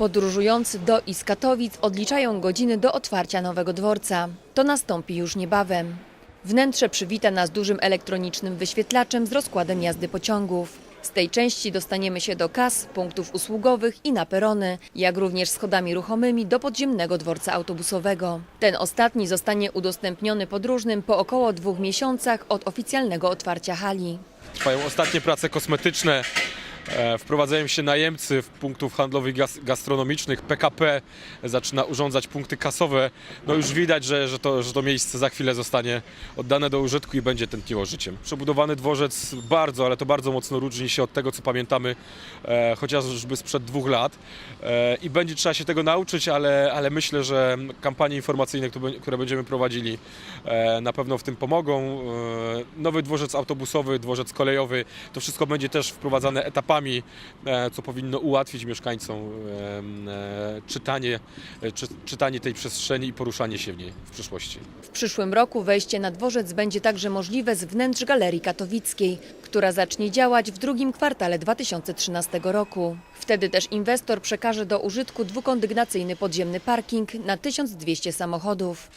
Podróżujący do i z Katowic odliczają godziny do otwarcia nowego dworca. To nastąpi już niebawem. Wnętrze przywita nas dużym elektronicznym wyświetlaczem z rozkładem jazdy pociągów. Z tej części dostaniemy się do kas, punktów usługowych i na perony, jak również schodami ruchomymi do podziemnego dworca autobusowego. Ten ostatni zostanie udostępniony podróżnym po około dwóch miesiącach od oficjalnego otwarcia hali. Trwają ostatnie prace kosmetyczne. E, Wprowadzają się najemcy w punktów handlowych gas- gastronomicznych. PKP zaczyna urządzać punkty kasowe. No już widać, że, że, to, że to miejsce za chwilę zostanie oddane do użytku i będzie tętniło życiem. Przebudowany dworzec bardzo, ale to bardzo mocno różni się od tego, co pamiętamy e, chociażby sprzed dwóch lat. E, I będzie trzeba się tego nauczyć, ale, ale myślę, że kampanie informacyjne, które będziemy prowadzili, e, na pewno w tym pomogą. E, Nowy dworzec autobusowy, dworzec kolejowy, to wszystko będzie też wprowadzane etapami, e, co powinno ułatwić mieszkańcom e, e, czytanie, czy, czytanie tej przestrzeni i poruszanie się w niej w przyszłości. W przyszłym roku wejście na dworzec będzie także możliwe z wnętrz Galerii Katowickiej, która zacznie działać w drugim kwartale 2013 roku. Wtedy też inwestor przekaże do użytku dwukondygnacyjny podziemny parking na 1200 samochodów.